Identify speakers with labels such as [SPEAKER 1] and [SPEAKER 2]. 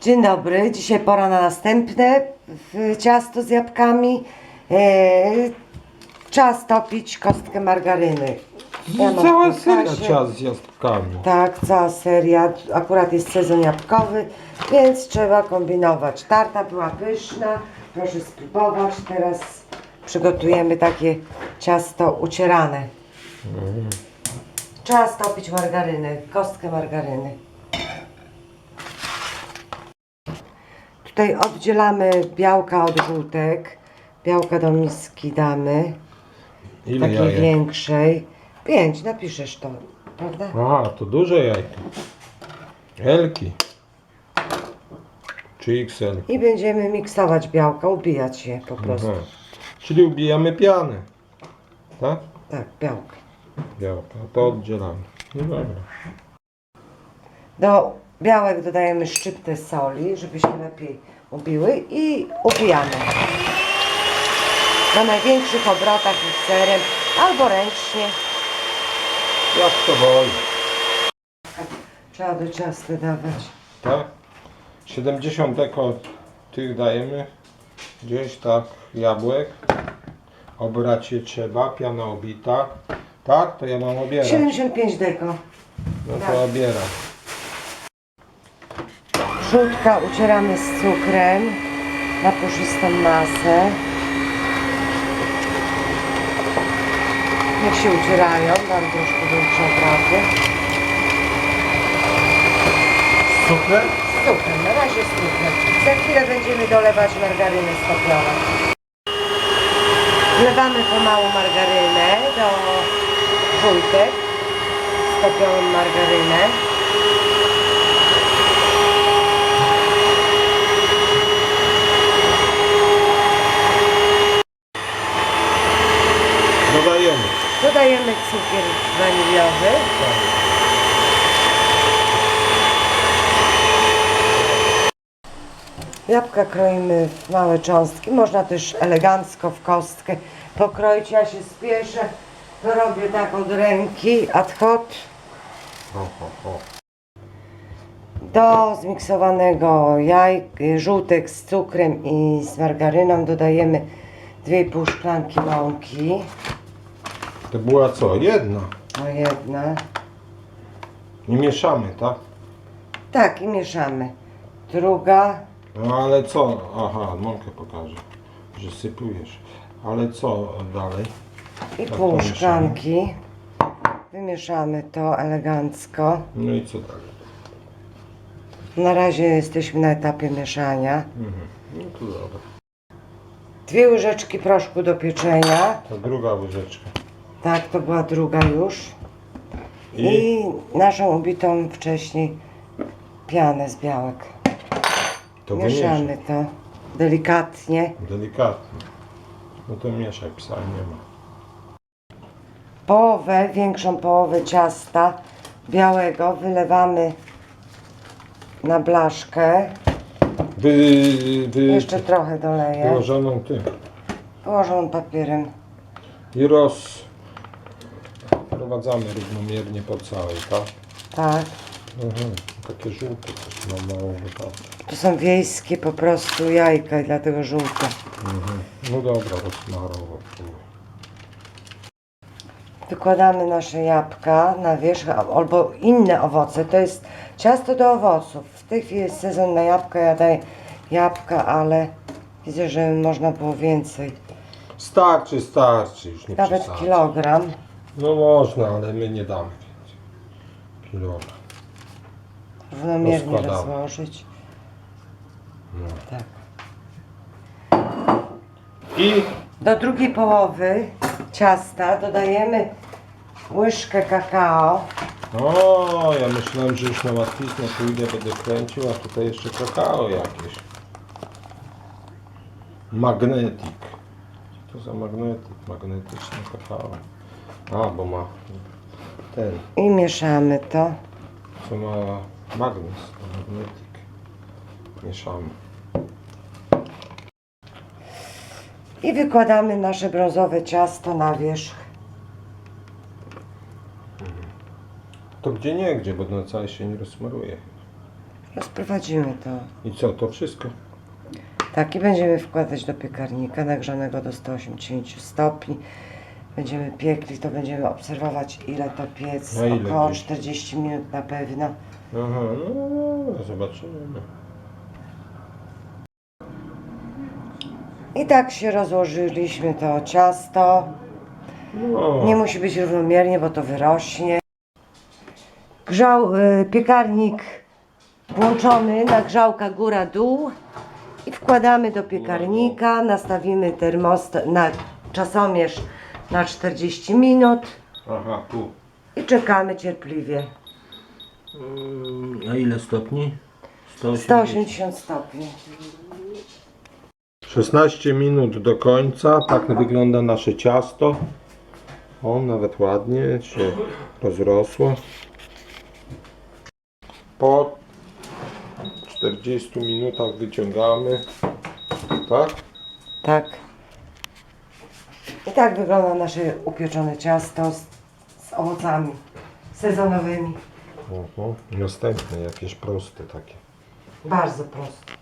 [SPEAKER 1] Dzień dobry, dzisiaj pora na następne ciasto z jabłkami. E, czas topić kostkę margaryny. Ja mam
[SPEAKER 2] Cała
[SPEAKER 1] w
[SPEAKER 2] seria ciast z jabłkami.
[SPEAKER 1] Tak, cała seria. Akurat jest sezon jabłkowy, więc trzeba kombinować. Tarta była pyszna, proszę spróbować. Teraz przygotujemy takie ciasto ucierane. Czas topić margarynę, kostkę margaryny. Tutaj oddzielamy białka od żółtek. Białka do miski damy,
[SPEAKER 2] Ile
[SPEAKER 1] takiej
[SPEAKER 2] jajek?
[SPEAKER 1] większej. Pięć, napiszesz to, prawda?
[SPEAKER 2] Aha, to duże jajka. Elki. Czy XL.
[SPEAKER 1] I będziemy miksować białka, ubijać je po prostu.
[SPEAKER 2] Aha. Czyli ubijamy pianę. Tak?
[SPEAKER 1] Tak, białka.
[SPEAKER 2] Białka. To oddzielamy. No dobra.
[SPEAKER 1] Do białek dodajemy szczyptę soli, żeby się lepiej ubiły i ubijamy. Na największych obrotach mikserem albo ręcznie.
[SPEAKER 2] Jak to woli.
[SPEAKER 1] Trzeba do ciasta dawać.
[SPEAKER 2] Tak? 70 deko tych dajemy. Gdzieś tak jabłek. Obrać je trzeba. Piana obita. Tak? To ja mam obierać.
[SPEAKER 1] 75 deko.
[SPEAKER 2] No
[SPEAKER 1] Tak.
[SPEAKER 2] to obieram.
[SPEAKER 1] Żółtka ucieramy z cukrem na puszystą masę. Niech się ucierają, dam troszkę większe obroty.
[SPEAKER 2] Cukier?
[SPEAKER 1] Z cukrem, na razie z cukrem. Za chwilę będziemy dolewać margarynę stopniowo. Wlewamy pomału margarynę do żółtek. Stopioną margarynę.
[SPEAKER 2] Dodajemy.
[SPEAKER 1] Dodajemy cukier waniliowy. Jabłka kroimy w małe cząstki. Można też elegancko w kostkę pokroić. Ja się spieszę, to robię tak od ręki, ad hoc.
[SPEAKER 2] Ho, ho, ho.
[SPEAKER 1] Do zmiksowanego jaj, żółtek z cukrem i z margaryną dodajemy 2,5 szklanki mąki.
[SPEAKER 2] To była co? Jedna.
[SPEAKER 1] O jedna.
[SPEAKER 2] Nie mieszamy, tak?
[SPEAKER 1] Tak, i mieszamy. Druga,
[SPEAKER 2] No ale co? Aha, mąkę pokażę, że sypujesz. Ale co dalej?
[SPEAKER 1] i
[SPEAKER 2] Tak,
[SPEAKER 1] pół
[SPEAKER 2] pomieszamy.
[SPEAKER 1] szklanki. Wymieszamy to elegancko.
[SPEAKER 2] No i co dalej?
[SPEAKER 1] Na razie jesteśmy na etapie mieszania.
[SPEAKER 2] Mhm. No to dobra.
[SPEAKER 1] Dwie łyżeczki proszku do pieczenia.
[SPEAKER 2] To druga łyżeczka.
[SPEAKER 1] Tak, to była druga już.
[SPEAKER 2] I,
[SPEAKER 1] I naszą ubitą wcześniej pianę z białek.
[SPEAKER 2] to
[SPEAKER 1] Mieszamy
[SPEAKER 2] wymieszaj.
[SPEAKER 1] to delikatnie.
[SPEAKER 2] Delikatnie. No to mieszaj, psa nie ma.
[SPEAKER 1] Połowę, większą połowę ciasta białego wylewamy na blaszkę.
[SPEAKER 2] Wy, wy
[SPEAKER 1] Jeszcze trochę doleję.
[SPEAKER 2] wyłożoną tym.
[SPEAKER 1] Położoną papierem.
[SPEAKER 2] I roz... Wprowadzamy równomiernie po całej, tak?
[SPEAKER 1] Tak.
[SPEAKER 2] Mhm. Takie żółte coś ma mało wypadku.
[SPEAKER 1] To są wiejskie po prostu jajka i dlatego żółte.
[SPEAKER 2] Mhm. No dobra, rozmarowo.
[SPEAKER 1] Wykładamy nasze jabłka na wierzch albo inne owoce. To jest ciasto do owoców. W tej chwili jest sezon na jabłka. Ja daję jabłka, ale widzę, że można było więcej.
[SPEAKER 2] Starczy, starczy, już nie
[SPEAKER 1] Nawet kilogram.
[SPEAKER 2] No można, ale my nie damy. Kilogram.
[SPEAKER 1] Równomiernie
[SPEAKER 2] Rozkładamy.
[SPEAKER 1] rozłożyć.
[SPEAKER 2] No.
[SPEAKER 1] Tak.
[SPEAKER 2] I
[SPEAKER 1] Do drugiej połowy ciasta dodajemy łyżkę kakao.
[SPEAKER 2] o, ja myślałem, że już na łatwiznę pójdę, będę kręcił, a tutaj jeszcze kakao jakieś. Magnetik. Co to za magnetyk? Magnetyczne kakao. A, bo ma ten,
[SPEAKER 1] I mieszamy to.
[SPEAKER 2] co ma magnes, magnetyk. Mieszamy.
[SPEAKER 1] I wykładamy nasze brązowe ciasto na wierzch.
[SPEAKER 2] To gdzie nie gdzie, bo na całe się nie rozsmaruje.
[SPEAKER 1] Rozprowadzimy to.
[SPEAKER 2] I co, to wszystko?
[SPEAKER 1] Tak, i będziemy wkładać do piekarnika nagrzanego do 180 stopni. Będziemy piekli, to będziemy obserwować ile to piec.
[SPEAKER 2] Na ile
[SPEAKER 1] Około
[SPEAKER 2] gdzieś?
[SPEAKER 1] 40 minut na pewno.
[SPEAKER 2] Aha, no dobra, zobaczymy.
[SPEAKER 1] I tak się rozłożyliśmy to ciasto.
[SPEAKER 2] No,
[SPEAKER 1] Nie musi być równomiernie, bo to wyrośnie. Grzał, y, piekarnik włączony, nagrzałka góra-dół. I wkładamy do piekarnika, nastawimy termostat na czasomierz na 40 minut
[SPEAKER 2] aha, tu.
[SPEAKER 1] i czekamy cierpliwie.
[SPEAKER 2] Mm, A ile stopni?
[SPEAKER 1] 180 stopni.
[SPEAKER 2] 16 minut do końca, tak wygląda nasze ciasto. O, nawet ładnie się rozrosło. Po 40 minutach wyciągamy. Tak?
[SPEAKER 1] Tak. I tak wygląda nasze upieczone ciasto z, z owocami sezonowymi.
[SPEAKER 2] Oho. Następne jakieś proste takie.
[SPEAKER 1] Bardzo proste.